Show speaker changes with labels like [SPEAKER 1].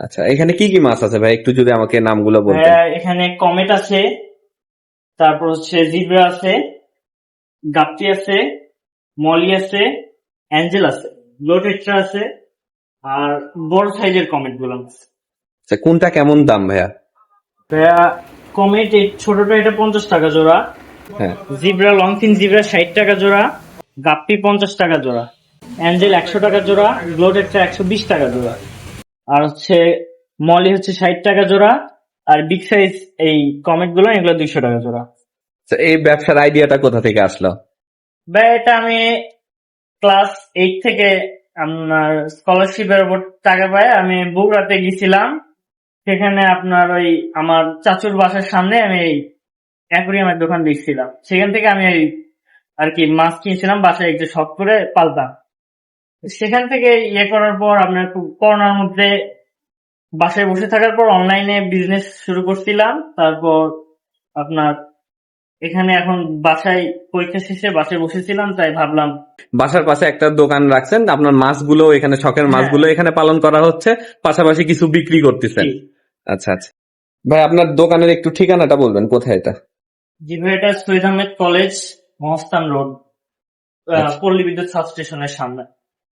[SPEAKER 1] আচ্ছা এখানে কি কি মাছ আছে ভাই? একটু যদি আমাকে নামগুলো বলতেন।
[SPEAKER 2] ভাইয়া, এখানে কমেট আছে তারপর হচ্ছে জিব্রা আছে গাপ্তি আছে মলি আছে অ্যাঞ্জেল আছে লোটেট্রা আছে আর বড় সাইজের কমেটগুলো আছে।
[SPEAKER 1] আচ্ছা, কোনটা কেমন দাম ভাইয়া?
[SPEAKER 2] ভাইয়া কমেট এই ছোটটা এটা পঞ্চাশ টাকা জোড়া।
[SPEAKER 1] হ্যাঁ।
[SPEAKER 2] জিব্রা লং ফিন জিব্রা ষাট টাকা জোড়া। গাপ্পি পঞ্চাশ টাকা জোড়া। অ্যাঞ্জেল একশো টাকা জোড়া। গ্লোটেট্রা একশো বিশ টাকা জোড়া। আর হচ্ছে মলি হচ্ছে ষাট টাকা জোড়া আর বিগ সাইজ এই কমেটগুলো এগুলো দুইশো টাকা জোড়া।
[SPEAKER 1] এই ব্যবসার আইডিয়াটা কোথা থেকে আসলো?
[SPEAKER 2] ভাই এটা আমি ক্লাস এইট থেকে আপনার স্কলারশিপের উপর টাকা পাই আমি বগুড়াতে গেছিলাম। সেখানে আপনার ওই আমার চাচুর বাসার সামনে আমি এই অ্যাকুরিয়ামের দোকান দিচ্ছিলাম সেখান থেকে আমি এই আর কি মাছ কিনেছিলাম বাসায় একটু শখ করে পালতাম। সেখান থেকে ইয়ে করার পর আপনার খুব করোনার মধ্যে বাসায় বসে থাকার পর অনলাইনে বিজনেস শুরু করছিলাম। তারপর আপনার এখানে এখন বাসায় পরীক্ষা শেষে বাসায় বসেছিলাম তাই ভাবলাম
[SPEAKER 1] বাসার পাশে একটা দোকান রাখছেন আপনার মাছগুলো এখানে শখের মাছগুলো এখানে পালন করা হচ্ছে পাশাপাশি কিছু বিক্রি করতেছেন। আচ্ছা আচ্ছা। ভাই আপনার দোকানের একটু ঠিকানাটা বলবেন কোথায় এটা?
[SPEAKER 2] জি ভাই এটা শহীদ আহমেদ কলেজ মহস্তান রোড। পল্লী বিদ্যুৎ সাবস্টেশনের সামনে।